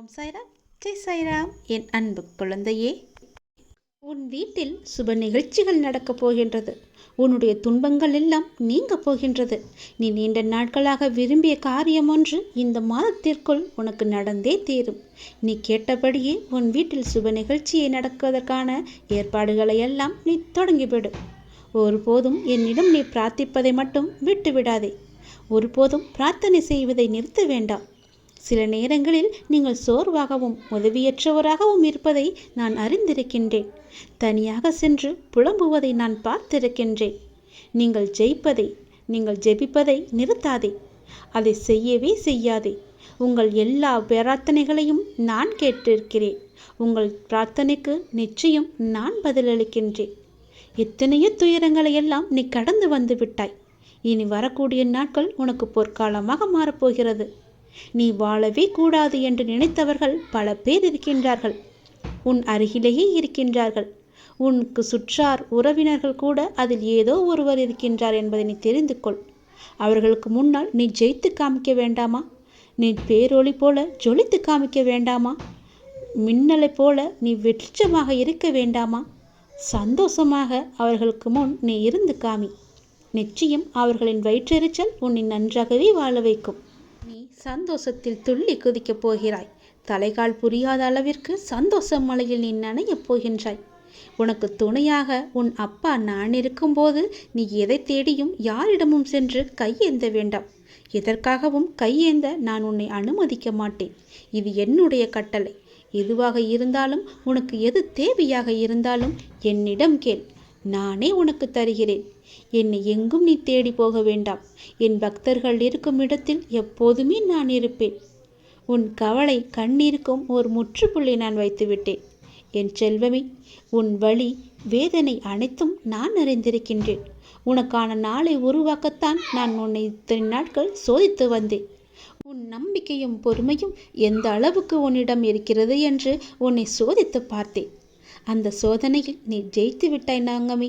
ஓம் சாய்ராம் ஜெய் சாய்ராம் என் அன்பு குழந்தையே. உன் வீட்டில் சுப நிகழ்ச்சிகள் நடக்கப் போகின்றது. உன்னுடைய துன்பங்கள் எல்லாம் நீங்க போகின்றது. நீ நீண்ட நாட்களாக விரும்பிய காரியம் ஒன்று இந்த மாதத்திற்குள் உனக்கு நடந்தே தீரும். நீ கேட்டபடியே உன் வீட்டில் சுப நிகழ்ச்சியை நடக்குவதற்கான ஏற்பாடுகளை எல்லாம் நீ தொடங்கிவிடு. ஒருபோதும் என்னிடம் நீ பிரார்த்திப்பதை மட்டும் விட்டு விடாதே ஒருபோதும் பிரார்த்தனை செய்வதை நிறுத்த வேண்டாம். சில நேரங்களில் நீங்கள் சோர்வாகவும் உதவியற்றவராகவும் இருப்பதை நான் அறிந்திருக்கின்றேன். தனியாக சென்று புலம்புவதை நான் பார்த்திருக்கின்றேன். நீங்கள் ஜெயிப்பதை நீங்கள் ஜெபிப்பதை நிறுத்தாதே. அதை செய்யவே செய்யாதே. உங்கள் எல்லா பிரார்த்தனைகளையும் நான் கேட்டிருக்கிறேன். உங்கள் பிரார்த்தனைக்கு நிச்சயம் நான் பதிலளிக்கின்றேன். எத்தனையோ துயரங்களை எல்லாம் நீ கடந்து வந்து விட்டாய். இனி வரக்கூடிய நாட்கள் உனக்கு பொற்காலமாக மாறப்போகிறது. நீ வாழவே கூடாது என்று நினைத்தவர்கள் பல பேர் இருக்கின்றார்கள். உன் அருகிலேயே இருக்கின்றார்கள். உனக்கு சுற்றார் உறவினர்கள் கூட அதில் ஏதோ ஒருவர் இருக்கின்றார் என்பதை நீ தெரிந்து கொள் அவர்களுக்கு முன்னால் நீ ஜெயித்து காமிக்க வேண்டாமா? நீ பேரொளி போல ஜொலித்து காமிக்க வேண்டாமா? மின்னலை போல நீ வெற்றிச்சமாக இருக்க வேண்டாமா? சந்தோஷமாக அவர்களுக்கு முன் நீ இருந்து காமி. நிச்சயம் அவர்களின் வயிற்றெரிச்சல் உன்னை நன்றாகவே வாழ வைக்கும். சந்தோஷத்தில் துள்ளி குதிக்கப் போகிறாய். தலைகால் புரியாத அளவிற்கு சந்தோஷ மலையில் நீ நனையப் போகின்றாய். உனக்கு துணையாக உன் அப்பா நான் இருக்கும்போது நீ எதை தேடியும் யாரிடமும் சென்று கையேந்த வேண்டாம். எதற்காகவும் கையேந்த நான் உன்னை அனுமதிக்க மாட்டேன். இது என்னுடைய கட்டளை. எதுவாக இருந்தாலும் உனக்கு எது தேவையாக இருந்தாலும் என்னிடம் கேள். நானே உனக்கு தருகிறேன். என்னை எங்கும் நீ தேடி போக வேண்டாம். என் பக்தர்கள் இருக்கும் இடத்தில் எப்போதுமே நான் இருப்பேன். உன் கவலை கண்ணீருக்கும் ஒரு முற்றுப்புள்ளி நான் வைத்துவிட்டேன். என் செல்வமே உன் வழி வேதனை அனைத்தும் நான் அறிந்திருக்கின்றேன். உனக்கான நாளை உருவாக்கத்தான் நான் உன்னை இத்தனை நாட்கள் சோதித்து வந்தேன். உன் நம்பிக்கையும் பொறுமையும் எந்த அளவுக்கு உன்னிடம் இருக்கிறது என்று உன்னை சோதித்து பார்த்தேன். அந்த சோதனையில் நீ ஜெயித்து விட்டாய் நாங்கமே.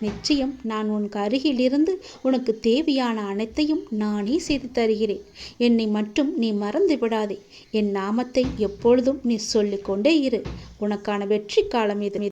நிச்சயம் நான் உனக்கு அருகிலிருந்து உனக்கு தேவையான அனைத்தையும் நானே செய்து தருகிறேன். என்னை மட்டும் நீ மறந்து விடாதே என் நாமத்தை எப்பொழுதும் நீ சொல்லிக்கொண்டே இரு. உனக்கான வெற்றி காலம் இது.